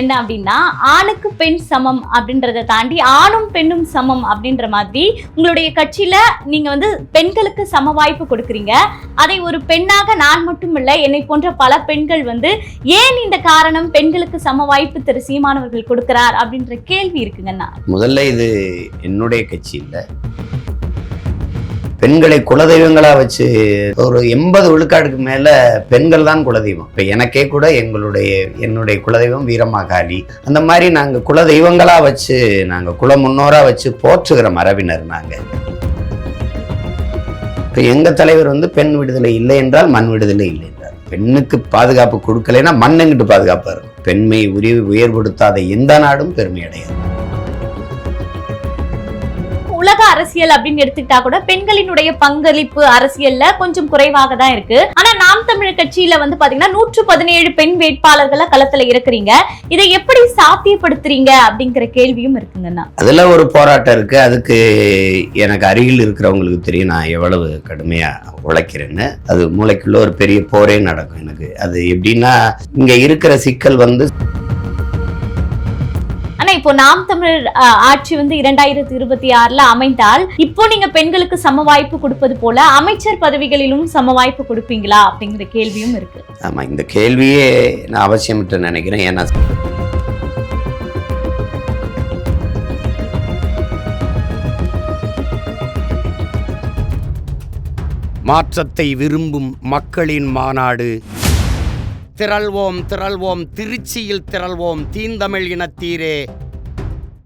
என்ன அப்படின்னா ஆணுக்கு பெண் சமம் அப்படின்றத தாண்டி ஆணும் பெண்ணும் சமம் அப்படின்ற மாதிரி உங்களுடைய கட்சியில நீங்க வந்து பெண்களுக்கு சம வாய்ப்பு கொடுக்குறீங்க. அதை ஒரு பெண்ணாக நான் மட்டும் இல்லை என்னை போன்ற பல பெண்கள் வந்து ஏன் இந்த காரணம் பெண்களுக்கு சம வாய்ப்பு திரு சீமானவர்கள் கொடுக்கிறார் அப்படின்ற கேள்வி இருக்குங்கண்ணா முதல்ல இது என்னுடைய கட்சி இல்லை. பெண்களை குலதெய்வங்களா வச்சு ஒரு எண்பது விழுக்காடுக்கு மேல பெண்கள் தான் குலதெய்வம். இப்ப எனக்கே கூட எங்களுடைய என்னுடைய குலதெய்வம் வீரமாகாளி. அந்த மாதிரி நாங்க குலதெய்வங்களா வச்சு நாங்க குல முன்னோரா வச்சு போற்றுகிற மரபினர் நாங்க. இப்ப எங்க தலைவர் வந்து பெண் விடுதலை இல்லை என்றால் மண் விடுதலை இல்லை என்றார். பெண்ணுக்கு பாதுகாப்பு கொடுக்கலைன்னா மண்ணுங்கிட்டு பாதுகாப்பாரு? இருக்கும் பெண்மை உரிவு உயர்படுத்தாத எந்த நாடும் பெருமை அடையாது. உலக அரசியல் அப்படின்னு எடுத்துக்கிட்டா கூட பெண்களினுடைய பங்களிப்பு அரசியல்ல கொஞ்சம் குறைவாக தான் இருக்கு. ஆனா நாம் தமிழர் கட்சியில வந்து பாத்தீங்கன்னா நூற்று பதினேழு பெண் வேட்பாளர்களை களத்துல இருக்கிறீங்க. இதை எப்படி சாத்தியப்படுத்துறீங்க அப்படிங்கிற கேள்வியும் இருக்குங்கண்ணா அதுல ஒரு போராட்டம் இருக்கு. அதுக்கு எனக்கு அருகில் இருக்கிறவங்களுக்கு தெரியும். நான் எவ்வளவு கடுமையா உழைக்கிறேன்னு. அது மூளைக்குள்ள ஒரு பெரிய போரே நடக்கும் எனக்கு. அது எப்படின்னா இங்க இருக்கிற சிக்கல் வந்து இப்போ நாம் தமிழர் ஆட்சி வந்து இரண்டாயிரத்தி இருபத்தி ஆறுல அமைந்தால் இப்போ நீங்க பெண்களுக்கு சம வாய்ப்பு கொடுப்பது போல அமைச்சர் பதவிகளிலும் சம வாய்ப்பு கொடுப்பீங்களா அப்படிங்கிற கேள்வியும் இருக்கு. ஆமா இந்த கேள்வியே நான் அவசியமிட்டு நினைக்கிறேன். ஏன்னா மாற்றத்தை விரும்பும் மக்களின் மாநாடு. திரள்வோம் திரள்வோம் திருச்சியில் திரள்வோம் தீந்தமிழ் இனத்தீரே.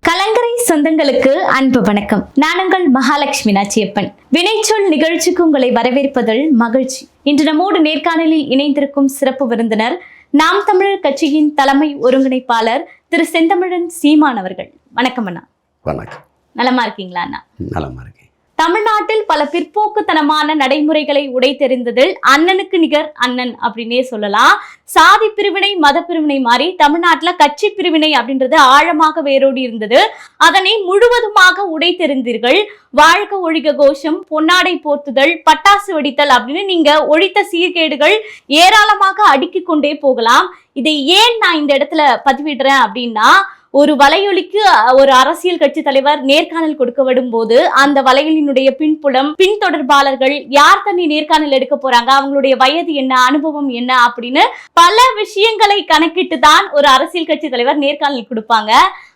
கலங்கரை சொந்தங்களுக்கு அன்பு வணக்கம். நான் உங்கள் மகாலட்சுமி நாச்சியப்பன் வினைச்சொல் நிகழ்ச்சிக்கு உங்களை வரவேற்பதில் மகிழ்ச்சி. இன்று நம்மோடு நேர்காணலில் இணைந்திருக்கும் சிறப்பு விருந்தினர் நாம் தமிழர் கட்சியின் தலைமை ஒருங்கிணைப்பாளர் திரு செந்தமிழன் சீமான் அவர்கள். வணக்கம் அண்ணா. வணக்கம். நலமா இருக்கீங்களா அண்ணா? நலமா இருக்கேன். தமிழ்நாட்டில் பல பிற்போக்குத்தனமான நடைமுறைகளை உடைத்தெறிந்ததில் அண்ணனுக்கு நிகர் அண்ணன் அப்படின்னே சொல்லலாம். சாதி பிரிவினை மத பிரிவினை மாறி தமிழ்நாட்டில் கட்சி பிரிவினை அப்படின்றது ஆழமாக வேரோடி இருந்தது. அதனை முழுவதுமாக உடைத்தெறிந்தீர்கள். வாழ்க ஒழிக கோஷம் பொன்னாடை போர்த்துதல் பட்டாசு வெடித்தல் அப்படின்னு நீங்க ஒழித்த சீர்கேடுகள் ஏராளமாக அடுக்கிக் கொண்டே போகலாம். இதை ஏன் நான் இந்த இடத்துல பதிவிடுறேன் அப்படின்னா ஒரு வலையொலிக்கு அஹ், ஒரு அரசியல் கட்சி தலைவர் நேர்காணல் கொடுக்கப்படும் போது அந்த வலையொலியினுடைய பின்புலம் பின்தொடர்பாளர்கள் யார் தண்ணி நேர்காணல் எடுக்க போறாங்க? அவங்களுடைய வயது என்ன? அனுபவம் என்ன? அப்படின்னு பல விஷயங்களை கணக்கிட்டு தான் ஒரு அரசியல் கட்சி தலைவர் நேர்காணல் கொடுப்பாங்க.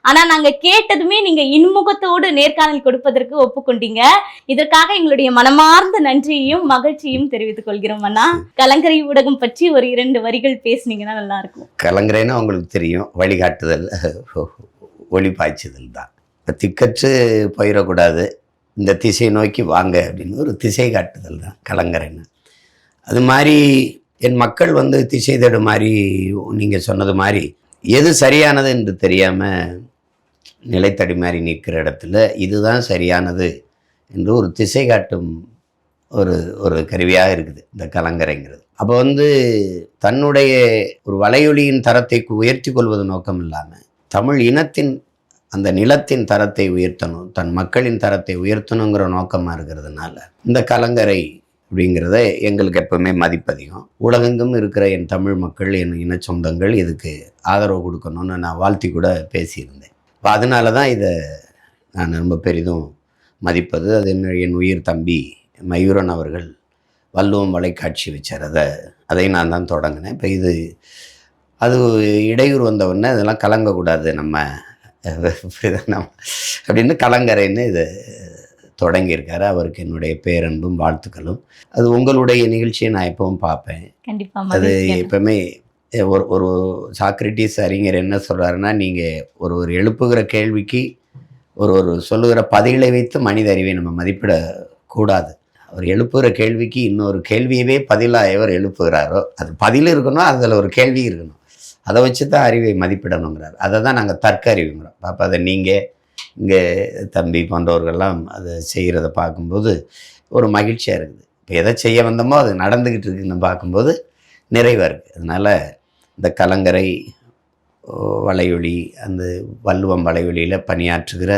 ஆனா நாங்க கேட்டதுமே நீங்க இன்முகத்தோடு நேர்காணல் கொடுப்பதற்கு ஒப்புக்கொண்டீங்க. இதற்காக எங்களுடைய மனமார்ந்த நன்றியையும் மகிழ்ச்சியும் தெரிவித்துக் கொள்கிறோம் அண்ணா. கலங்கரை ஊடகம் பற்றி ஒரு இரண்டு வரிகள் பேசுனீங்கன்னா நல்லா இருக்கும் கலங்கரைன்னா உங்களுக்கு தெரியும். வழிகாட்டுதல் ஒளி பாய்ச்சுதல் தான். இப்போ திக்கற்று போயிடக்கூடாது. இந்த திசை நோக்கி வாங்க அப்படின்னு ஒரு திசை காட்டுதல் தான் கலங்கரைன்னு. அது மாதிரி என் மக்கள் வந்து திசை தேடு மாதிரி நீங்கள் சொன்னது மாதிரி எது சரியானது என்று தெரியாமல் நிலைத்தடி மாதிரி நிற்கிற இடத்துல இதுதான் சரியானது என்று ஒரு திசை காட்டும் ஒரு ஒரு கருவியாக இருக்குது இந்த கலங்கரைங்கிறது. அப்போ வந்து தன்னுடைய ஒரு வலையொலியின் தரத்தை உயர்த்தி கொள்வது நோக்கம் இல்லாமல் தமிழ் இனத்தின் அந்த நிலத்தின் தரத்தை உயர்த்தணும் தன் மக்களின் தரத்தை உயர்த்தணுங்கிற நோக்கமாக இருக்கிறதுனால இந்த கலங்கரை அப்படிங்கிறத எங்களுக்கு எப்பவுமே மதிப்பதிகம். உலகெங்கும் இருக்கிற என் தமிழ் மக்கள் என் இன சொந்தங்கள் இதுக்கு ஆதரவு கொடுக்கணும்னு நான் வாழ்த்தி கூட பேசியிருந்தேன். இப்போ அதனால தான் இதை நான் ரொம்ப பெரிதும் மதிப்பது. அது என் உயிர் தம்பி மயூரன் அவர்கள் வள்ளுவம் வலைக்காட்சி வச்சார். அதை அதை நான் தான் தொடங்கினேன். இப்போ இது அது இடையூறு வந்த உடனே இதெல்லாம் கலங்கக்கூடாது. நம்ம நம்ம அப்படின்னு கலங்கரைன்னு இது தொடங்கியிருக்காரு. அவருக்கு என்னுடைய பேரன்பும் வாழ்த்துக்களும். அது உங்களுடைய நிகழ்ச்சியை நான் எப்பவும் பார்ப்பேன். அது. எப்பவுமே ஒரு ஒரு சாக்ரட்டிஸ் அறிஞர் என்ன சொல்கிறாருன்னா நீங்கள் ஒரு ஒரு எழுப்புகிற கேள்விக்கு ஒரு ஒரு சொல்லுகிற பதிலை வைத்து மனித அறிவை நம்ம மதிப்பிடக்கூடாது. அவர் எழுப்புகிற கேள்விக்கு இன்னொரு கேள்வியவே பதிலாக எவர் எழுப்புகிறாரோ அது பதில் இருக்கணும் அதில் ஒரு கேள்வி இருக்கணும். அதை வச்சு தான் அறிவை மதிப்பிடணுங்கிறார். அதை தான் நாங்கள் தர்க்க அறிவுங்கிறோம். அப்போ அதை நீங்கள் இங்கே தம்பி போன்றவர்கள்லாம் அதை செய்கிறத பார்க்கும்போது ஒரு மகிழ்ச்சியாக இருக்குது. இப்போ எதை செய்ய வந்தோமோ அது நடந்துக்கிட்டு இருக்குன்னு பார்க்கும்போது நிறைவாக இருக்குது. அதனால் இந்த கலங்கரை வலையொலி அந்த வள்ளுவம் வலையொலியில் பணியாற்றுகிற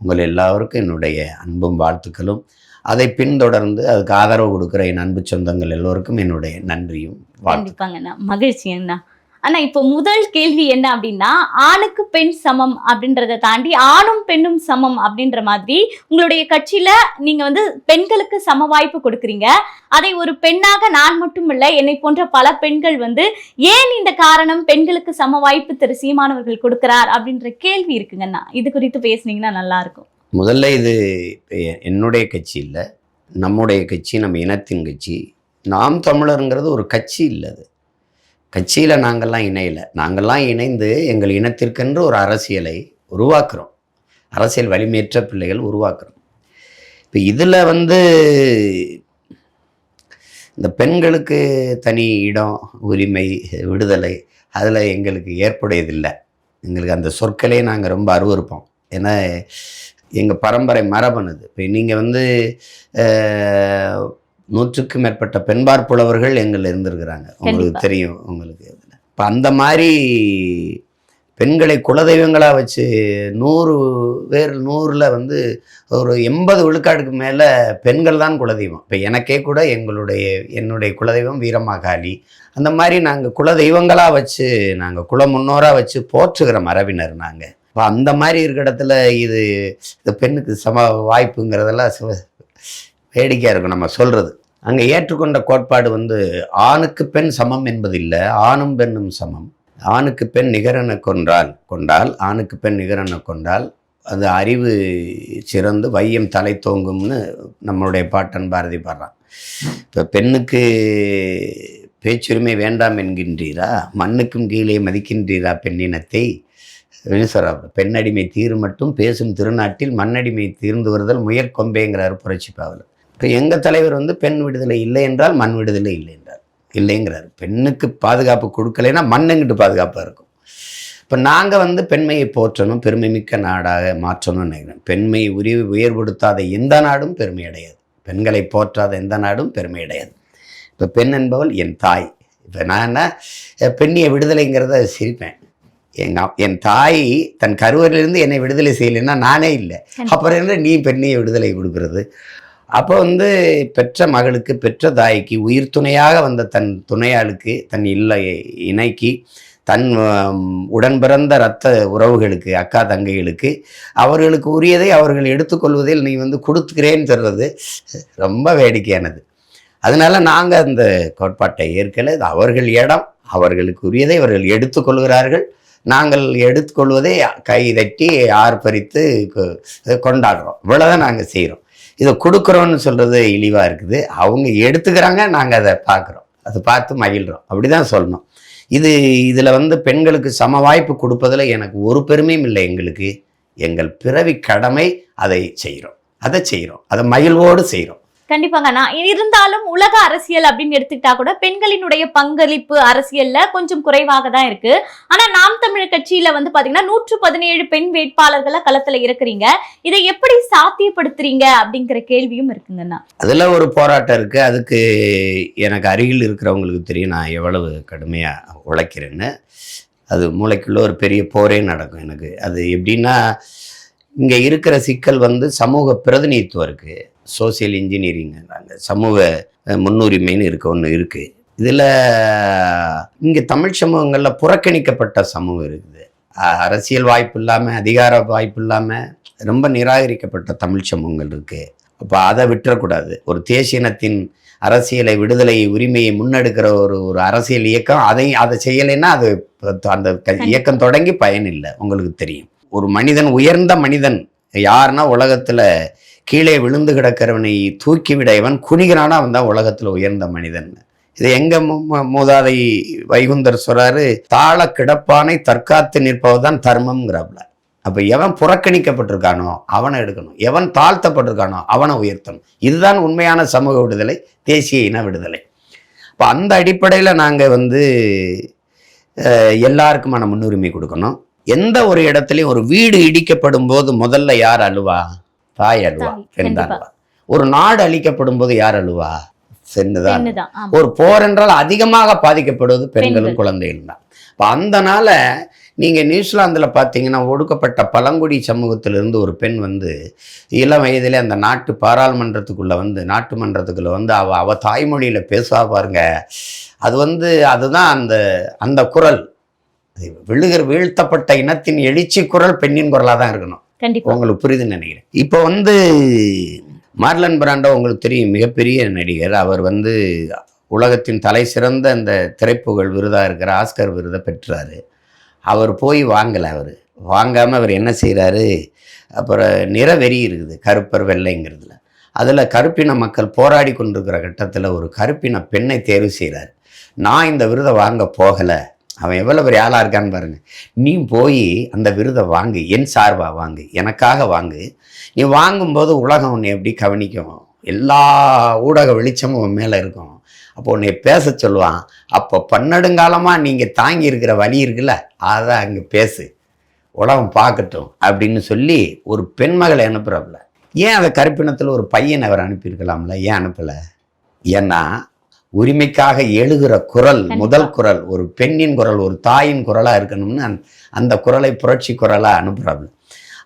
உங்கள் எல்லாருக்கும் என்னுடைய அன்பும் வாழ்த்துக்களும். அதை பின்தொடர்ந்து அதுக்கு ஆதரவு கொடுக்குற என் அன்பு சொந்தங்கள் எல்லோருக்கும் என்னுடைய நன்றியும் வாழ்த்து கண்டிப்பாங்க மகிழ்ச்சி அண்ணா ஆனா இப்போ முதல் கேள்வி என்ன அப்படின்னா ஆணுக்கு பெண் சமம் அப்படின்றத தாண்டி ஆணும் பெண்ணும் சமம் அப்படின்ற மாதிரி உங்களுடைய கட்சியில நீங்க வந்து பெண்களுக்கு சம வாய்ப்பு கொடுக்குறீங்க. அதை ஒரு பெண்ணாக நான் மட்டும் இல்லை என்னை போன்ற பல பெண்கள் வந்து ஏன் இந்த காரணம் பெண்களுக்கு சம வாய்ப்பு திரு சீமானவர்கள் கொடுக்கிறார் அப்படின்ற கேள்வி இருக்குங்கண்ணா இது குறித்து பேசுனீங்கன்னா நல்லா இருக்கும் முதல்ல இது என்னுடைய கட்சி இல்லை நம்முடைய கட்சி நம்ம இனத்தின் கட்சி நாம் தமிழருங்கிறது ஒரு கட்சி இல்லை அது. கட்சியில் நாங்கள்லாம் இணையலை. நாங்கள்லாம் இணைந்து எங்கள் இனத்திற்கென்று ஒரு அரசியலை உருவாக்குறோம். அரசியல் வலிமையற்ற பிள்ளைகள் உருவாக்குறோம். இப்போ இதில் வந்து இந்த பெண்களுக்கு தனி இடம் உரிமை விடுதலை அதில் எங்களுக்கு ஏற்புடையதில்லை. எங்களுக்கு அந்த சொற்களே நாங்கள் ரொம்ப அருவருப்போம். ஏன்னா எங்கள் பரம்பரை மரபணுது. இப்போ நீங்கள் வந்து நூற்றுக்கும் மேற்பட்ட பெண்பார் புலவர்கள் எங்கள் இருந்திருக்கிறாங்க. உங்களுக்கு. தெரியும் உங்களுக்கு. இதில் இப்போ அந்த மாதிரி பெண்களை குலதெய்வங்களாக வச்சு நூறு பேர் நூறில் வந்து ஒரு எண்பது விழுக்காடுக்கு மேலே பெண்கள் தான் குலதெய்வம். இப்போ எனக்கே கூட எங்களுடைய என்னுடைய குலதெய்வம் வீரமாகாளி. அந்த மாதிரி நாங்கள் குலதெய்வங்களாக வச்சு நாங்கள் குல முன்னோராக வச்சு போற்றுகிற மரபினர் நாங்கள் இப்போ அந்த மாதிரி இருக்கிற இடத்துல இது இந்த பெண்ணுக்கு சம வாய்ப்புங்கிறதெல்லாம் வேடிக்கையாக இருக்கும் நம்ம சொல்கிறது அங்கே ஏற்றுக்கொண்ட கோட்பாடு வந்து ஆணுக்கு பெண் சமம் என்பது இல்லை ஆணும் பெண்ணும் சமம். ஆணுக்கு பெண் நிகரனை கொன்றால் கொண்டால் ஆணுக்கு பெண் நிகரனை கொண்டால் அது அறிவு சிறந்து வையம் தலை தோங்கும்னு நம்மளுடைய பாட்டன் பாரதி பாடுறான். இப்போ பெண்ணுக்கு பேச்சுரிமை வேண்டாம் என்கின்றீரா? மண்ணுக்கும் கீழே மதிக்கின்றீரா பெண்ணினத்தை? அப்படின்னு பெண்ணடிமை தீர் மட்டும் பேசும் திருநாட்டில் மண்ணடிமை தீர்ந்து வருதல் முயற்கொம்பேங்கிறார் புரட்சி பாவலர். இப்போ எங்கள் தலைவர் வந்து பெண் விடுதலை இல்லை என்றால் மண் விடுதலை இல்லை என்றார். இல்லைங்கிறார். பெண்ணுக்கு பாதுகாப்பு கொடுக்கலைன்னா மண்ணுங்கிட்டு பாதுகாப்பாக இருக்கும்? இப்போ நாங்கள் வந்து பெண்மையை போற்றணும் பெருமை மிக்க நாடாக மாற்றணும்னு நினைக்கிறேன். பெண்மை உரி உயர்படுத்தாத எந்த நாடும் பெருமை அடையாது. பெண்களை போற்றாத எந்த நாடும் பெருமை அடையாது. இப்போ பெண் என்பவள் என் தாய். இப்போ நான் என்ன பெண்ணிய விடுதலைங்கிறத சிரிப்பேன். எங்க அப்- என் தாய் தன் கருவறையிலிருந்து என்னை விடுதலை செய்யலைன்னா நானே இல்லை. அப்புறம் என்ன நீ பெண்ணிய விடுதலை கொடுக்கறது? அப்போ வந்து பெற்ற மகளுக்கு பெற்ற தாய்க்கு உயிர் துணையாக வந்த தன் துணையாளுக்கு தன் இல்லை இணைக்கு தன் உடன் பிறந்த இரத்த உறவுகளுக்கு அக்கா தங்கைகளுக்கு அவர்களுக்கு உரியதை அவர்கள் எடுத்துக்கொள்வதில் நீ வந்து கொடுத்துக்கிறேன்னு சொல்றது ரொம்ப வேடிக்கையானது. அதனால நாங்கள் அந்த கோட்பாட்டை ஏற்கலை. அவர்கள் இடம் அவர்களுக்கு உரியதை அவர்கள் எடுத்துக்கொள்கிறார்கள் நாங்கள் எடுத்துக்கொள்வதை கை தட்டி ஆர்ப்பரித்து கொண்டாடுறோம். இவ்வளோதான் நாங்கள் செய்கிறோம் இதை கொடுக்குறோன்னு சொல்கிறது இழிவாக இருக்குது. அவங்க எடுத்துக்கிறாங்க நாங்கள் அதை பார்க்குறோம். அதை பார்த்து மகிழ்கிறோம் அப்படி தான் சொல்லணும். இது இதில் வந்து பெண்களுக்கு சம வாய்ப்பு கொடுப்பதில் எனக்கு ஒரு பெருமையும் இல்லை எங்களுக்கு. எங்கள் பிறவி கடமை அதை செய்கிறோம் அதை செய்கிறோம் அதை மகிழ்வோடு செய்கிறோம் கண்டிப்பாங்க. நான் இருந்தாலும் உலக அரசியல் அப்படின்னு எடுத்துக்கிட்டா கூட பெண்களினுடைய பங்களிப்பு அரசியல்ல கொஞ்சம் குறைவாக தான் இருக்கு. ஆனா நாம் தமிழர் கட்சியில வந்து பாத்தீங்கன்னா நூற்று பதினேழு பெண் வேட்பாளர்களை களத்துல இருக்கிறீங்க இதை எப்படி சாத்தியப்படுத்துறீங்க அப்படிங்கிற கேள்வியும் இருக்குங்கண்ணா அதில் ஒரு போராட்டம் இருக்குது அதுக்கு எனக்கு அருகில் இருக்கிறவங்களுக்கு தெரியும். நான் எவ்வளவு கடுமையாக உழைக்கிறேன்னு. அது மூளைக்குள்ள ஒரு பெரிய போரே நடக்கும் எனக்கு. அது எப்படின்னா இங்கே இருக்கிற சிக்கல் வந்து சமூக பிரதிநிதித்துவம் இருக்குது சோசியல் இன்ஜினியரிங்கிறாங்க சமூக முன்னுரிமைன்னு இருக்க ஒன்று இருக்குது இதில் இங்கே தமிழ் சமூகங்களில் புறக்கணிக்கப்பட்ட சமூகம் இருக்குது. அரசியல் வாய்ப்பு இல்லாமல் அதிகார வாய்ப்பு இல்லாமல் ரொம்ப நிராகரிக்கப்பட்ட தமிழ் சமூகங்கள் இருக்குது அப்போ அதை விட்டுறக்கூடாது. ஒரு தேசிய இனத்தின் அரசியலை விடுதலை உரிமையை முன்னெடுக்கிற ஒரு ஒரு அரசியல் இயக்கம் அதை அதை செய்யலைன்னா அது அந்த இயக்கம் தொடங்கி பயன் இல்லை. உங்களுக்கு தெரியும். ஒரு மனிதன் உயர்ந்த மனிதன் யாருன்னா உலகத்துல கீழே விழுந்து கிடக்கிறவனை தூக்கிவிட இவன் குனிகிறானா? அவன் தான் உலகத்துல உயர்ந்த மனிதன். இது எங்க மூதாதை வைகுந்தர் சொல்றாரு? தாள கிடப்பானை தற்காத்து நிற்பவதான் தர்மம்ங்கிறாப்ல அப்ப எவன் புறக்கணிக்கப்பட்டிருக்கானோ அவனை எடுக்கணும். எவன் தாழ்த்தப்பட்டிருக்கானோ அவனை உயர்த்தணும். இதுதான் உண்மையான சமூக விடுதலை தேசிய இன விடுதலை. அப்போ அந்த அடிப்படையில் நாங்கள் வந்து எல்லாருக்குமான முன்னுரிமை கொடுக்கணும். எந்த ஒரு இடத்துலையும் ஒரு வீடு இடிக்கப்படும் போது முதல்ல யார் அழுவா? தாய் அழுவா பெண் தான். அழுவா. ஒரு நாடு அழிக்கப்படும் போது யார் அழுவா? பெண்ணு தான் பெண்ணுதான் ஆமா. ஒரு போர் என்றால் அதிகமாக பாதிக்கப்படுவது பெண்களும் பெண்கள். குழந்தைகளும் தான் இப்போ அந்த நாள நீங்கள் நியூசிலாந்தில் பார்த்தீங்கன்னா ஒடுக்கப்பட்ட பழங்குடி சமூகத்திலிருந்து ஒரு பெண் வந்து இளம் வயதிலே அந்த நாட்டு பாராளுமன்றத்துக்குள்ளே வந்து நாட்டு மன்றத்துக்குள்ளே வந்து அவ அவ தாய்மொழியில் பேசுவா பாருங்க. அது வந்து அதுதான் அந்த அந்த குரல். அது விழுகிற வீழ்த்தப்பட்ட இனத்தின் எழுச்சி குரல் பெண்ணின் குரலாக தான் இருக்கணும். கண்டிப்பா. உங்களுக்கு புரியுதுன்னு நினைக்கிறேன். இப்போ வந்து மார்லன் பிராண்டோ உங்களுக்கு தெரியும் மிகப்பெரிய நடிகர். அவர் வந்து உலகத்தின் தலை சிறந்த அந்த திரைப்புகழ் விருதாக இருக்கிற ஆஸ்கர் விருதை பெற்றாரு. அவர் போய் வாங்கலை அவர். வாங்காமல் அவர் என்ன செய்கிறாரு அப்புறம் நிறவெறி இருக்குது கருப்பர் வெள்ளைங்கிறதுல. அதில் கருப்பின மக்கள் போராடி கொண்டிருக்கிற கட்டத்தில் ஒரு கருப்பின பெண்ணை தேர்வு செய்கிறார் நான் இந்த விருதை வாங்க போகலை. அவன் எவ்வளோ பெரிய ஆளாக இருக்கான்னு பாருங்க. நீ போய் அந்த விருதை வாங்கு என் சார்பாக வாங்கு எனக்காக வாங்கு. நீ வாங்கும்போது உலகம் உன்னை எப்படி கவனிக்கும்? எல்லா ஊடக வெளிச்சமும் உன் மேலே இருக்கும். அப்போ உன்னை பேச சொல்லுவான். அப்போ பன்னெடுங்காலமாக நீங்கள் தாங்கி இருக்கிற வழி இருக்குல்ல அதை அங்கே பேசு. உலகம் பார்க்கட்டும் அப்படின்னு சொல்லி ஒரு பெண்மகளை அனுப்புகிறாப்புல ஏன் அதை கருப்பினத்தில் ஒரு பையனை அவர் அனுப்பியிருக்கலாம்ல? ஏன் அனுப்பலை? ஏன்னா உரிமைக்காக எழுகிற குரல். முதல் குரல் ஒரு பெண்ணின் குரல் ஒரு தாயின் குரலாக இருக்கணும்னு அந்த- அந்த குரலை புரட்சி குரலாக அனுப்புகிறாப்புல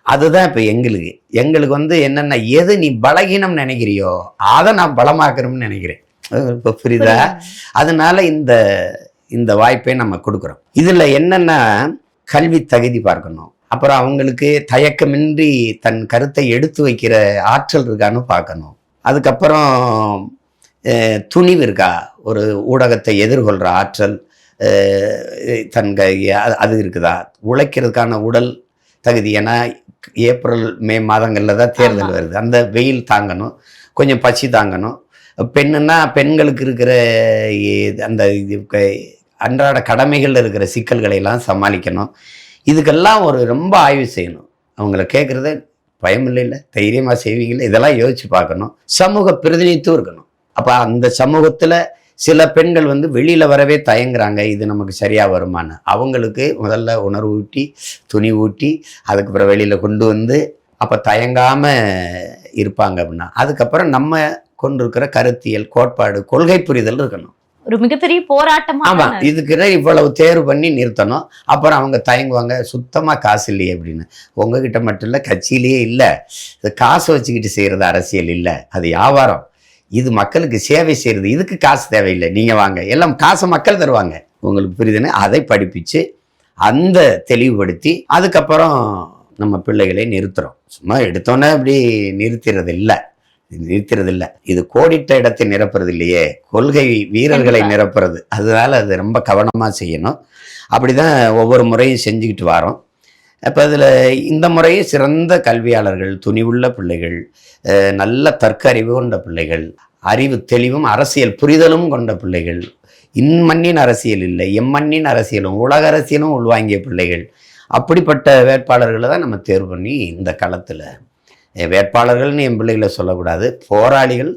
அதுதான் இப்போ எங்களுக்கு. எங்களுக்கு வந்து என்னென்ன எது நீ பலகீனம் நினைக்கிறியோ அதை நான் பலமாக்கணும்னு நினைக்கிறேன். இப்போ புரியுதா. அதனால இந்த இந்த வாய்ப்பை நம்ம கொடுக்குறோம். இதில் என்னென்ன கல்வி தகுதி பார்க்கணும். அப்புறம் அவங்களுக்கு தயக்கமின்றி தன் கருத்தை எடுத்து வைக்கிற ஆற்றல் இருக்கான்னு பார்க்கணும். அதுக்கப்புறம் துணிவு இருக்கா ஒரு ஊடகத்தை எதிர்கொள்கிற ஆற்றல் தன் அது- இருக்குதா? உழைக்கிறதுக்கான உடல் தகுதி ஏன்னா ஏப்ரல் மே மாதங்களில் தான் தேர்தல். வருது. அந்த வெயில் தாங்கணும். கொஞ்சம் பசி தாங்கணும். பெண்ணுன்னா பெண்களுக்கு இருக்கிற அந்த அன்றாட கடமைகள் இருக்கிற சிக்கல்களை எல்லாம் சமாளிக்கணும். இதுக்கெல்லாம் ஒரு ரொம்ப ஆய்வு செய்யணும். அவங்கள கேட்குறது பயம் இல்லை தைரியமாக செய்வீங்களே இதெல்லாம் யோசிச்சு பார்க்கணும். சமூக பிரதிநிதித்துவம் இருக்கணும். அப்போ அந்த சமூகத்தில் சில பெண்கள் வந்து வெளியில் வரவே தயங்குறாங்க. இது நமக்கு சரியாக வருமானு அவங்களுக்கு முதல்ல உணர்வு ஊட்டி துணி ஊட்டி அதுக்கப்புறம் வெளியில் கொண்டு வந்து அப்போ தயங்காமல் இருப்பாங்க அப்படின்னா அதுக்கப்புறம் நம்ம கொண்டிருக்கிற கருத்தியல் கோட்பாடு கொள்கை புரிதல் இருக்கணும். ஒரு மிகப்பெரிய போராட்டமா ஆமா தானே? இதுக்கு இவ்வளவு தேர்வு பண்ணி நிறுத்தணும். அப்புறம் அவங்க தயங்குவாங்க சுத்தமா காசு இல்லையே அப்படின்னு. உங்ககிட்ட மட்டும் இல்லை கட்சியிலேயே இல்லை. காசு வச்சுக்கிட்டு செய்யறது அரசியல் இல்லை. அது வியாபாரம். இது மக்களுக்கு சேவை செய்யறது இதுக்கு காசு தேவையில்லை. நீங்க வாங்க. எல்லாம் காசை மக்கள் தருவாங்க. உங்களுக்கு புரியுதுன்னு? அதை படிப்பிச்சு அந்த தெளிவுபடுத்தி அதுக்கப்புறம் நம்ம பிள்ளைகளை நிறுத்துறோம். சும்மா எடுத்தோன்னே அப்படி நிறுத்துறது இல்லை நிறுத்துறது இல்லை இது கோடிட்ட இடத்தை நிரப்புறது இல்லையே கொள்கை வீரர்களை. நிரப்புறது. அதனால அது ரொம்ப கவனமாக செய்யணும். அப்படிதான் ஒவ்வொரு முறையும் செஞ்சுக்கிட்டு வரோம். அப்போ அதில் இந்த முறையும் சிறந்த கல்வியாளர்கள் துணிவுள்ள பிள்ளைகள் நல்ல தர்க்க அறிவு கொண்ட பிள்ளைகள் அறிவு தெளிவும் அரசியல் புரிதலும் கொண்ட பிள்ளைகள் இம்மண்ணின் அரசியல் இல்லை எம்மண்ணின் அரசியலும் உலக அரசியலும் உள்வாங்கிய பிள்ளைகள். அப்படிப்பட்ட வேட்பாளர்களை தான் நம்ம தேர்வு பண்ணி இந்த களத்தில் வேட்பாளர்கள்னு என் பிள்ளைகளை சொல்லக்கூடாது போராளிகள்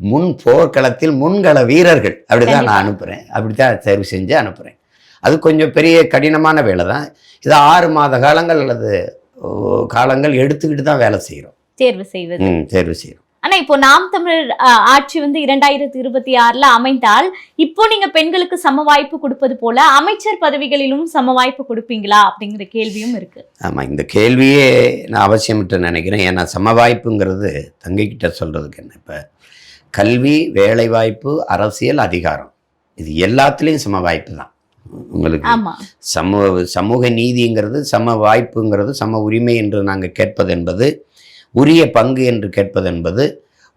முன் போர்க்களத்தில் முன்கள வீரர்கள். அப்படிதான் நான் கண்டிப்பா. அனுப்புகிறேன் அப்படித்தான் தேர்வு செஞ்சு அனுப்புகிறேன் அது கொஞ்சம் பெரிய கடினமான வேலை தான் இது ஆறு மாத காலங்கள் அல்லது காலங்கள் எடுத்துக்கிட்டு தான் வேலை செய்கிறோம் தேர்வு செய்வது. தேர்வு செய்கிறோம் ஆனா இப்போ நாம் தமிழர் ஆட்சி வந்து இரண்டாயிரத்தி இருபத்தி ஆறுல அமைந்தால் இப்போ நீங்க பெண்களுக்கு சம வாய்ப்பு கொடுப்பது போல அமைச்சர் பதவிகளிலும் சம வாய்ப்பு கொடுப்பீங்களா? அப்படிங்கிற கேள்வியும் இருக்கு. ஆமாம் இந்த கேள்வியே நான் அவசியமிட்டு நினைக்கிறேன். ஏன்னா சம வாய்ப்புங்கிறது தங்கைக்கிட்ட சொல்கிறதுக்கு என்ன? இப்போ கல்வி வேலைவாய்ப்பு அரசியல் அதிகாரம். இது எல்லாத்துலேயும் சம வாய்ப்பு தான். உங்களுக்கு சமூக சமூக நீதிங்கிறது சம வாய்ப்புங்கிறது சம உரிமை என்று நாங்கள் கேட்பது என்பது உரிய பங்கு என்று கேட்பது என்பது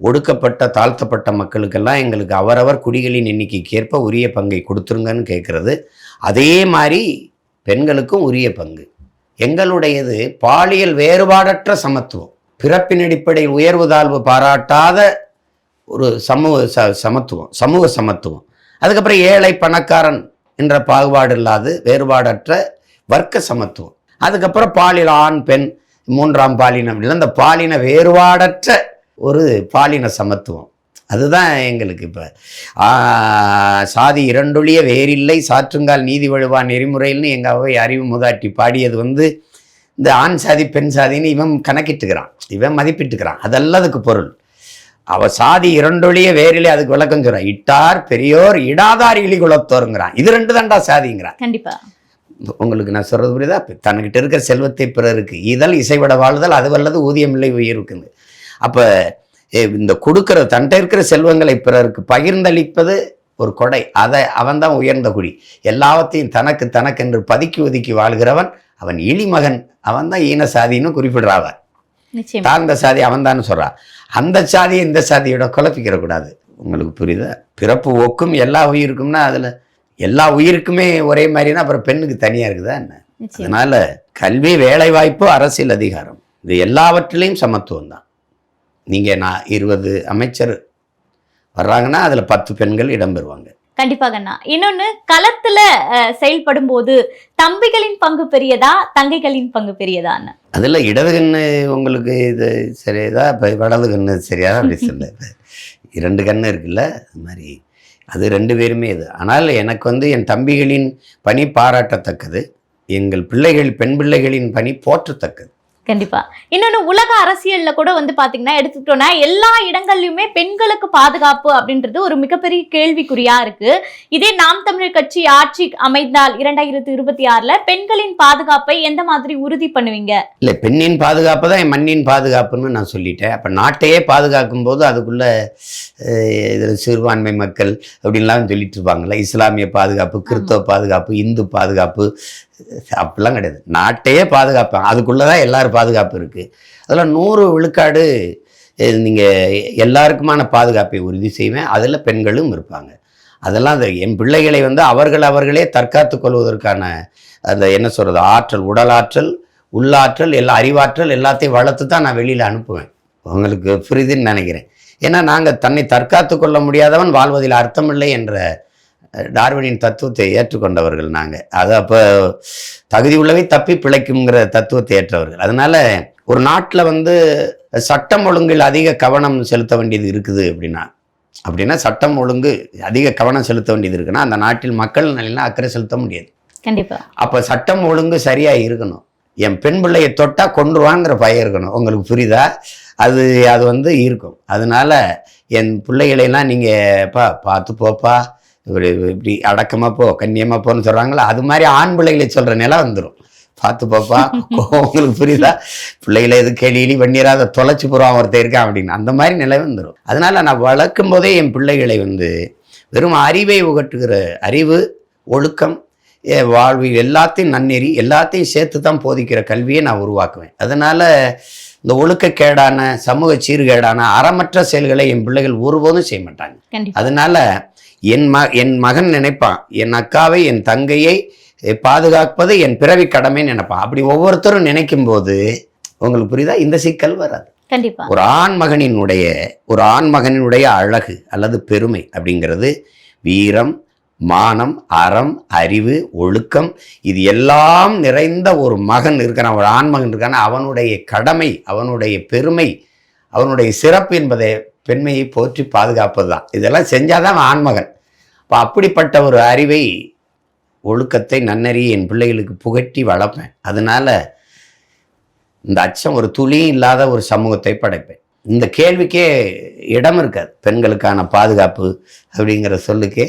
ஒடுக்கப்பட்ட தாழ்த்தப்பட்ட மக்களுக்கெல்லாம் எங்களுக்கு அவரவர் குடிகளின் எண்ணிக்கைக்கு ஏற்ப உரிய பங்கை கொடுத்துருங்கன்னு கேட்குறது. அதே மாதிரி பெண்களுக்கும் உரிய பங்கு. எங்களுடையது பாலியல் வேறுபாடற்ற சமத்துவம். பிறப்பின் அடிப்படையில் உயர்வு தாழ்வு பாராட்டாத ஒரு சமூக ச சமத்துவம் சமூக சமத்துவம். அதுக்கப்புறம் ஏழை பணக்காரன் என்ற பாகுபாடு இல்லாது வேறுபாடற்ற வர்க்க சமத்துவம். அதுக்கப்புறம் பாலியல் ஆண் பெண் மூன்றாம் பாலினம் இல்லை இந்த பாலின வேறுபாடற்ற ஒரு பாலின சமத்துவம். அதுதான் எங்களுக்கு இப்போ. சாதி இரண்டொழிய வேறில்லை. சாற்றுங்கால் நீதி வழுவா நெறிமுறைன்னு எங்கள் அவை அறிவு முதாட்டி பாடியது வந்து இந்த ஆண் சாதி பெண் சாதின்னு இவன் கணக்கிட்டுக்கிறான். இவன் மதிப்பிட்டுக்கிறான். அதெல்லாம் அதுக்கு பொருள். அவ சாதி இரண்டொழிய வேறிலே அதுக்கு விளக்கம் சொல்றான் இட்டார் பெரியோர் இடாதார் இழி குலத்தோருங்கிறான் இது ரெண்டு தான்டா சாதிங்கிறான். கண்டிப்பா. உங்களுக்கு நான் சொல்றது புரியுதா? தன்கிட்ட இருக்கிற செல்வத்தை பிறருக்கு இதழ் இசைவிட வாழ்தல் அது வல்லது ஊதியமில்லை உயிருக்குது அப்போ இந்த கொடுக்கிற தன்கிட்ட இருக்கிற செல்வங்களை பிறருக்கு பகிர்ந்தளிப்பது ஒரு கொடை. அதை அவன்தான் உயர்ந்த குடி. எல்லாவற்றையும் தனக்கு தனக்கென்று பதுக்கி ஒதுக்கி வாழ்கிறவன் அவன் இழிமகன். அவன் தான் ஈன சாதின்னு குறிப்பிடுறாவன் தாழ்ந்த சாதி அவன் தான் சொல்றான் அந்த சாதியை இந்த சாதியோட குழப்பிக்கிற கூடாது உங்களுக்கு புரியுதா? பிறப்பு ஒக்கும் எல்லா உயிருக்கும்னா அதுல எல்லா உயிருக்குமே ஒரே மாதிரினா அப்புறம் பெண்ணுக்கு தனியா இருக்குதா என்ன? அதனால கல்வி வேலை வாய்ப்பு அரசியல் அதிகாரம் இது எல்லாவற்றிலையும் சமத்துவம் தான். நீங்க நான் இருபது அமைச்சர் வர்றாங்கன்னா அதுல பத்து பெண்கள் இடம்பெறுவாங்க கண்டிப்பாக அண்ணா இன்னொன்னு களத்துல செயல்படும் போது தம்பிகளின் பங்கு பெரியதா தங்கைகளின் பங்கு பெரியதா அதில் இடது கண்ணு உங்களுக்கு இது சரியாதா இப்போ வலது கண்ணு சரியாதா அப்படி சொல்ல. இரண்டு கண்ணு இருக்குல்ல அது மாதிரி. அது ரெண்டு பேருமே இது. ஆனால் எனக்கு வந்து என் தம்பிகளின் பணி பாராட்டத்தக்கது. எங்கள் பிள்ளைகள் பெண் பிள்ளைகளின் பணி போற்றத்தக்கது. கண்டிப்பா. இன்னொன்னு உலக அரசியல்ல கூட வந்து பாத்தீங்கன்னா எடுத்துக்கிட்டோம்னா எல்லா இடங்கள்லயுமே பெண்களுக்கு பாதுகாப்பு அப்படின்றது ஒரு மிகப்பெரிய கேள்விக்குறியா இருக்கு. இதே நாம் தமிழர் கட்சி ஆட்சி அமைந்தால் இரண்டாயிரத்தி இருபத்தி ஆறுல பெண்களின் பாதுகாப்பை எந்த மாதிரி உறுதி பண்ணுவீங்க? இல்லை பெண்ணின் பாதுகாப்பு தான் என் மண்ணின் பாதுகாப்புன்னு நான் சொல்லிட்டேன். அப்போ நாட்டையே பாதுகாக்கும் போது அதுக்குள்ள இதில் சிறுபான்மை மக்கள் அப்படின்லாம் சொல்லிட்டு இருப்பாங்கல்ல இஸ்லாமிய பாதுகாப்பு கிறிஸ்தவ பாதுகாப்பு இந்து பாதுகாப்பு அப்படிலாம் கிடையாது. நாட்டையே பாதுகாப்பேன் அதுக்குள்ளே தான் எல்லோரும் பாதுகாப்பு இருக்குது அதில் நூறு விழுக்காடு நீங்கள் எல்லாருக்குமான பாதுகாப்பை உறுதி செய்வேன். அதில் பெண்களும் இருப்பாங்க. அதெல்லாம் அந்த என் பிள்ளைகளை வந்து அவர்கள் அவர்களே தற்காத்து கொள்வதற்கான அந்த என்ன சொல்கிறது ஆற்றல் உடலாற்றல் உள்ளாற்றல் எல்லா அறிவாற்றல் எல்லாத்தையும் வளர்த்து தான் நான் வெளியில் அனுப்புவேன். உங்களுக்கு புரியுதுன்னு நினைக்கிறேன். ஏன்னா நாங்கள் தன்னை தற்காத்து கொள்ள முடியாதவன் வாழ்வதில் அர்த்தமில்லை என்ற டார்வினின் தத்துவத்தை ஏற்றுக்கொண்டவர்கள் நாங்கள் அது அப்போ தகுதி உள்ளவை தப்பி பிழைக்குங்கிற தத்துவத்தை ஏற்றவர்கள். அதனால ஒரு நாட்டில் வந்து சட்டம் ஒழுங்கில் அதிக கவனம் செலுத்த வேண்டியது இருக்குது அப்படின்னா அப்படின்னா சட்டம் ஒழுங்கு அதிக கவனம் செலுத்த வேண்டியது இருக்குன்னா அந்த நாட்டில் மக்கள் நலனில் அக்கறை செலுத்த முடியாது. கண்டிப்பா. அப்போ சட்டம் ஒழுங்கு சரியாக இருக்கணும். என் பெண் பிள்ளையை தொட்டா கொண்டுருவாங்கிற பயம் இருக்கணும். உங்களுக்கு புரியுதா? அது அது வந்து இருக்கும். அதனால என் பிள்ளைகளையெல்லாம் நீங்கள் பா பார்த்து போப்பா. இப்படி இப்படி அடக்கமாக போ கண்ணியமாக போன்னு சொல்கிறாங்களா அது மாதிரி ஆண் பிள்ளைகளை சொல்கிற நிலை வந்துடும் பார்த்து பாப்பா உங்களுக்கு புரியுதா? பிள்ளைகளை எது கேள்வி பண்ணிடாத தொலைச்சு போகிறான் ஒருத்தர் இருக்கான் அப்படின்னு. அந்த மாதிரி நிலை வந்துடும் அதனால நான் வளர்க்கும் போதே என் பிள்ளைகளை வந்து வெறும் அறிவை உகட்டுகிற அறிவு ஒழுக்கம் ஏ, வாழ்வில் எல்லாத்தையும் நன்னெறி எல்லாத்தையும் சேர்த்து தான் போதிக்கிற கல்வியை நான் உருவாக்குவேன். அதனால இந்த ஒழுக்கக்கேடான சமூக சீர்கேடான அறமற்ற செயல்களை என் பிள்ளைகள் ஒருபோதும் செய்ய மாட்டாங்க. அதனால என் ம என் மகன் நினைப்பான் என் அக்காவை என் தங்கையை பாதுகாப்பது என் பிறவி கடமைன்னு நினைப்பான். அப்படி ஒவ்வொருத்தரும் நினைக்கும் போது உங்களுக்கு புரியுதா? இந்த சிக்கல் வராது. கண்டிப்பா. ஒரு ஆண் மகனினுடைய ஒரு ஆண் மகனினுடைய அழகு அல்லது பெருமை அப்படிங்கிறது வீரம் மானம் அறம் அறிவு ஒழுக்கம் இது எல்லாம் நிறைந்த ஒரு மகன் இருக்கிறான். ஒரு ஆண்மகன் இருக்கான. அவனுடைய கடமை அவனுடைய பெருமை அவனுடைய சிறப்பு என்பதை பெண்மையை போற்றி பாதுகாப்பது தான். இதெல்லாம் செஞ்சாதான் ஆண்மகன் இப்போ அப்படிப்பட்ட ஒரு அறிவை ஒழுக்கத்தை நன்னறியை என் பிள்ளைகளுக்கு புகட்டி வளர்ப்பேன். அதனால இந்த அச்சம் ஒரு துளியும் இல்லாத ஒரு சமூகத்தை படைப்பேன். இந்த கேள்விக்கே இடம் இருக்காது. பெண்களுக்கான பாதுகாப்பு அப்படிங்கிற சொல்லுக்கே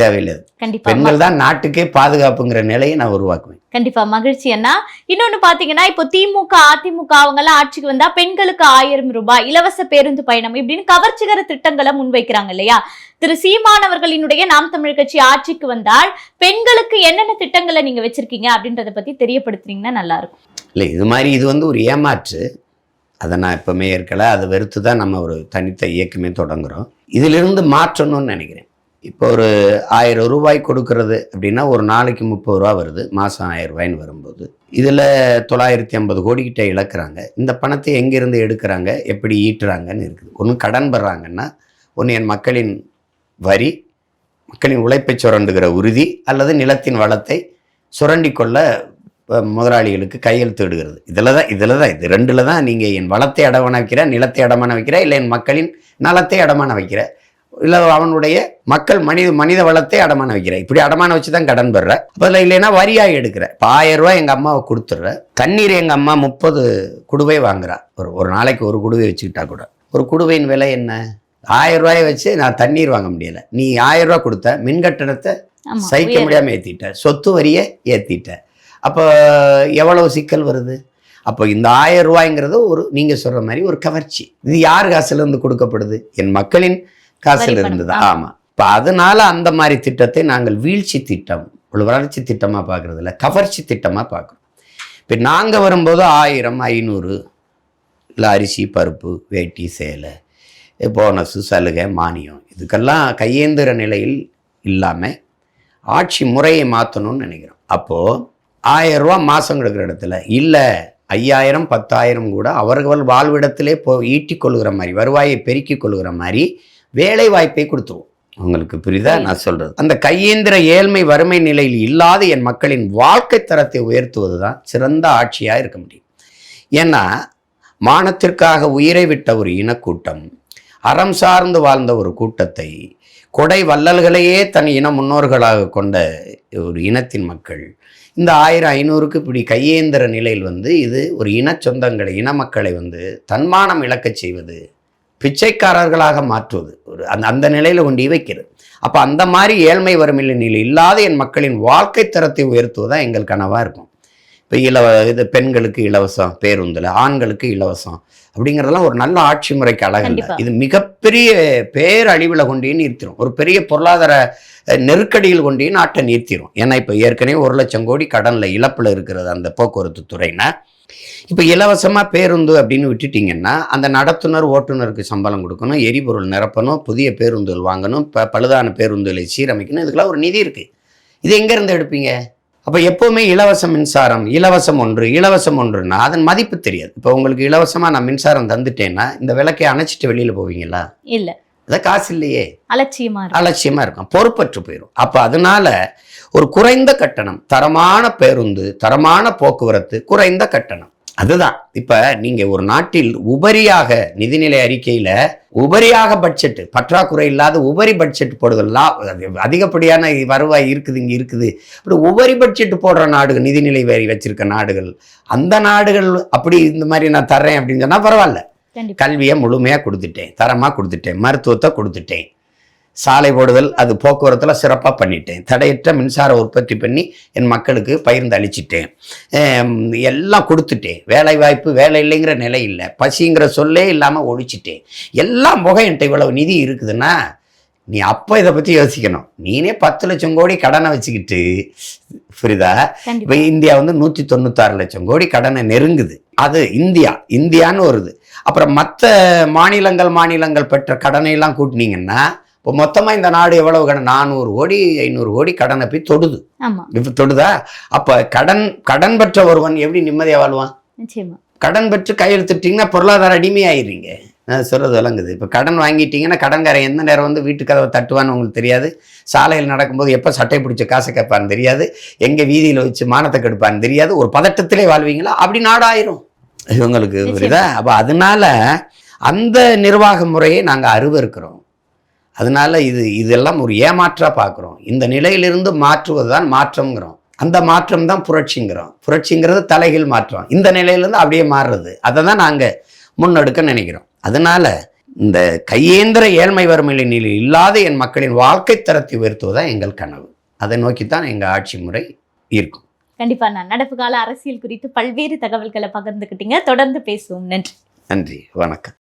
தேவையில்லை கண்டிப்பா. பெண்கள் தான் நாட்டுக்கே பாதுகாப்புங்கிற நிலையை நான் உருவாக்குவேன். கண்டிப்பா. மகிழ்ச்சி அண்ணா. இன்னொன்னு பாத்தீங்கன்னா இப்போ திமுக அதிமுக அவங்க எல்லாம் ஆட்சிக்கு வந்தா பெண்களுக்கு ஆயிரம் ரூபாய் இலவச பேருந்து பயணம் இப்படின்னு கவர்ச்சிகர திட்டங்களை முன்வைக்கிறாங்க இல்லையா? திரு சீமான் அவர்களினுடைய நாம் தமிழர் கட்சி ஆட்சிக்கு வந்தால் பெண்களுக்கு என்னென்ன திட்டங்களை நீங்க வச்சிருக்கீங்க அப்படின்றத பத்தி தெரியப்படுத்துனீங்கன்னா நல்லா இருக்கும் இல்லை இது மாதிரி இது வந்து ஒரு ஏமாற்று. அதை நான் எப்பவுமே ஏற்கலை அதை வெறுத்து தான் நம்ம ஒரு தனித்த இயக்கமே தொடங்குறோம். இதிலிருந்து மாற்றணும்னு நினைக்கிறேன். இப்போ ஒரு ஆயிரம் ரூபாய் கொடுக்கறது அப்படின்னா ஒரு நாளைக்கு முப்பது ரூபா வருது. மாதம் ஆயிரம் ரூபாய்ன்னு வரும்போது. இதில் தொள்ளாயிரத்தி ஐம்பது கோடிக்கிட்ட இழக்கிறாங்க. இந்த பணத்தை எங்கேருந்து எடுக்கிறாங்க? எப்படி ஈட்டுறாங்கன்னு இருக்குது. ஒன்று கடன் பெறாங்கன்னா ஒன்று என் மக்களின் வரி மக்களின் உழைப்பை சுரண்டுகிற உறுதி அல்லது நிலத்தின் வளத்தை சுரண்டி கொள்ள முதலாளிகளுக்கு கையெழுத்து விடுகிறது இதில் தான் இதில் தான் இது ரெண்டில் தான் நீங்கள் என் வளத்தை அடமான வைக்கிற நிலத்தை அடமான வைக்கிற இல்லை என் மக்களின் நலத்தை அடமான வைக்கிற. இல்லை அவனுடைய மக்கள் மனித மனித வளத்தை அடமான வைக்கிற இப்படி அடமான வச்சு தான் கடன் பெறுற. அதில் இல்லைன்னா வரியாக எடுக்கிற. இப்போ ஆயிரம் ரூபாய் எங்கள் அம்மாவை கொடுத்துட்ற. தண்ணீர் எங்கள் அம்மா முப்பது குடுவை வாங்குறா. ஒரு ஒரு நாளைக்கு ஒரு குடுவை வச்சுக்கிட்டா கூட. ஒரு குடுவையின் விலை என்ன? ஆயிரம் ரூபாயை வச்சு நான் தண்ணீர் வாங்க முடியலை. நீ ஆயிரம் ரூபாய் கொடுத்த மின் கட்டணத்தை சகிக்க. முடியாமல் ஏற்றிட்ட சொத்து வரியை ஏற்றிட்ட அப்போ எவ்வளவு சிக்கல் வருது? அப்போ இந்த ஆயிரம் ரூபாய்ங்கிறது ஒரு நீங்கள் சொல்கிற மாதிரி ஒரு கவர்ச்சி. இது யார் காசுல இருந்து கொடுக்கப்படுது? என் மக்களின் காசுல வரி பணம், இருந்து தான் ஆமா. ஆமாம் இப்போ அதனால அந்த மாதிரி திட்டத்தை நாங்கள் வீழ்ச்சி திட்டம் ஒரு வளர்ச்சி திட்டமாக பார்க்கறது இல்ல கவர்ச்சி திட்டமாக பார்க்குறோம் இப்போ நாங்கள் வரும்போது ஆயிரம் ஐநூறு இல்லை அரிசி பருப்பு வேட்டி சேலை போனஸு சலுகை மானியம். இதுக்கெல்லாம் கையேந்திர நிலையில் இல்லாமல் ஆட்சி முறையை மாற்றணும்னு நினைக்கிறோம். அப்போது ஆயிரம் ரூபா மாதம் கொடுக்குற இடத்துல இல்லை ஐயாயிரம் பத்தாயிரம் கூட அவர்கள் வாழ்விடத்திலே போ ஈட்டிக் கொள்கிற மாதிரி வருவாயை பெருக்கிக் கொள்கிற மாதிரி வேலை வாய்ப்பை கொடுத்துருவோம். உங்களுக்கு புரியுதா? நான் சொல்றது. அந்த கையேந்திர ஏழ்மை வறுமை நிலையில் இல்லாத என் மக்களின் வாழ்க்கை தரத்தை உயர்த்துவது தான் சிறந்த ஆட்சியாக இருக்க முடியும். ஏன்னா மானத்திற்காக உயிரை விட்ட ஒரு இனக்கூட்டம் அறம் சார்ந்து வாழ்ந்த ஒரு கூட்டத்தை கொடை வள்ளல்களையே தன் இன முன்னோர்களாக கொண்ட ஒரு இனத்தின் மக்கள் இந்த ஆயிரம் ஐநூறுக்கு இப்படி கையேந்திர நிலையில் வந்து இது ஒரு இன சொந்தங்களை இன மக்களை வந்து தன்மானம் இழக்கச் செய்வது பிச்சைக்காரர்களாக மாற்றுவது. ஒரு அந்த அந்த நிலையில் கொண்டு வைக்கிறது. அப்போ அந்த மாதிரி ஏழ்மை வறுமை நிலை இல்லாத என் மக்களின் வாழ்க்கை தரத்தை உயர்த்துவதான் எங்கள் கனவாக இருக்கும். இப்போ இலவ இது பெண்களுக்கு இலவசம் பேருந்தில் ஆண்களுக்கு இலவசம் அப்படிங்கிறதெல்லாம் ஒரு நல்ல ஆட்சி முறைக்கு கண்டிப்பா. இது மிகப்பெரிய பேரழிவில் கொண்டே நிறுத்திடும் ஒரு பெரிய பொருளாதார நெருக்கடியில் கொண்டே நாட்டை நிறுத்திடும் ஏன்னா இப்போ ஏற்கனவே ஒரு லட்சம் கோடி கடனில் இழப்பில் இருக்கிறது அந்த போக்குவரத்து துறைனா இப்போ இலவசமாக பேருந்து அப்படின்னு விட்டுட்டிங்கன்னா அந்த நடத்துனர் ஓட்டுநருக்கு சம்பளம் கொடுக்கணும் எரிபொருள் நிரப்பணும் புதிய பேருந்துகள் வாங்கணும் ப பழுதான பேருந்துகளை சீரமைக்கணும் இதுக்கெல்லாம் ஒரு நிதி இருக்குது இது எங்கேருந்து எடுப்பீங்க? அப்போ எப்போவுமே இலவச மின்சாரம் இலவசம் ஒன்று இலவசம் ஒன்றுன்னா அதன் மதிப்பு தெரியாது. இப்போ உங்களுக்கு இலவசமாக நான் மின்சாரம் தந்துட்டேன்னா இந்த விளக்கை அணைச்சிட்டு வெளியில் போவீங்களா? இல்லை. அதான் காசு இல்லையே. அலட்சியமா அலட்சியமா இருக்கும். பொறுப்பற்று போயிடும் அப்ப அதனால ஒரு குறைந்த கட்டணம் தரமான பேருந்து தரமான போக்குவரத்து குறைந்த கட்டணம். அதுதான். இப்ப நீங்க ஒரு நாட்டில் உபரியாக நிதிநிலை அறிக்கையில உபரியாக பட்ஜெட் பற்றாக்குறை இல்லாத உபரி பட்ஜெட் போடுதெல்லாம் அது அதிகப்படியான வருவாய் இருக்குது இங்க இருக்குது. அப்படி உபரி பட்ஜெட் போடுற நாடுகள் நிதிநிலை வரி வச்சிருக்க நாடுகள் அந்த நாடுகள் அப்படி இந்த மாதிரி நான் தர்றேன் அப்படின்னு சொன்னா பரவாயில்ல. கல்வியை முழுமையாக கொடுத்துட்டேன். தரமாக கொடுத்துட்டேன். மருத்துவத்தை கொடுத்துட்டேன். சாலை போடுதல் அது போக்குவரத்தில் சிறப்பாக பண்ணிட்டேன். தடையற்ற மின்சார உற்பத்தி பண்ணி என் மக்களுக்கு பகிர்ந்து அளிச்சிட்டேன். எல்லாம் கொடுத்துட்டேன். வேலை வாய்ப்பு வேலை இல்லைங்கிற நிலை இல்லை. பசிங்கிற சொல்லே இல்லாமல் ஒழிச்சிட்டேன். எல்லாம் போக என்கிட்ட இவ்வளவு நிதி இருக்குதுன்னா நீ அப்போ இதை பற்றி யோசிக்கணும். நீனே பத்து லட்சம் கோடி கடனை வச்சுக்கிட்டு புரியுதா? இப்போ இந்தியா வந்து நூற்றி தொண்ணூத்தாறு லட்சம் கோடி கடனை நெருங்குது. அது இந்தியா இந்தியான்னு வருது. அப்புறம் மற்ற மாநிலங்கள் மாநிலங்கள் பெற்ற கடனை எல்லாம் கூட்டினீங்கன்னா இப்போ மொத்தமாக இந்த நாடு எவ்வளவு கடன்? நானூறு கோடி ஐநூறு கோடி கடனை போய் தொடுது. இப்போ தொடுதா? அப்போ கடன் கடன் பெற்ற ஒருவன் எப்படி நிம்மதியாக வாழ்வான்? கடன் பெற்று கையெழுத்திட்டீங்கன்னா பொருளாதார அடிமையாயிடுறீங்க. நான் சொல்கிறது விளங்குது. இப்போ கடன் வாங்கிட்டீங்கன்னா கடன்காரன் எந்த நேரம் வந்து வீட்டு கதவை தட்டுவான்னு உங்களுக்கு தெரியாது. சாலையில் நடக்கும்போது எப்போ சட்டை பிடிச்ச காசை கேட்பான்னு தெரியாது. எங்கே வீதியில் வச்சு மானத்தை கெடுப்பான்னு தெரியாது. ஒரு பதட்டத்திலே வாழ்வீங்களா? அப்படி நாடாயிரும். இவங்களுக்கு புரியுதா? அப்போ அதனால அந்த நிர்வாக முறையை நாங்கள் அருவருக்கிறோம் அதனால இது இதெல்லாம் ஒரு ஏமாற்றா பார்க்குறோம் இந்த நிலையிலிருந்து மாற்றுவது தான் மாற்றம்ங்கிறோம். அந்த மாற்றம் தான் புரட்சிங்கிறோம். புரட்சிங்கிறது தலைகீழ் மாற்றம். இந்த நிலையிலேருந்து அப்படியே மாறுறது. அதை தான் நாங்கள் முன்னெடுக்க நினைக்கிறோம். அதனால இந்த கையேந்திர ஏழ்மை வறுமை நிலை இல்லாத என் மக்களின் வாழ்க்கை தரத்தை உயர்த்துவதுதான் எங்கள் கனவு. அதை நோக்கித்தான் எங்கள் ஆட்சி முறை இருக்கும். கண்டிப்பா நான் நடப்பு கால அரசியல் குறித்து பல்வேறு தகவல்களை பகிர்ந்துக்கிட்டீங்க தொடர்ந்து பேசுவோம். நன்றி. நன்றி. வணக்கம்.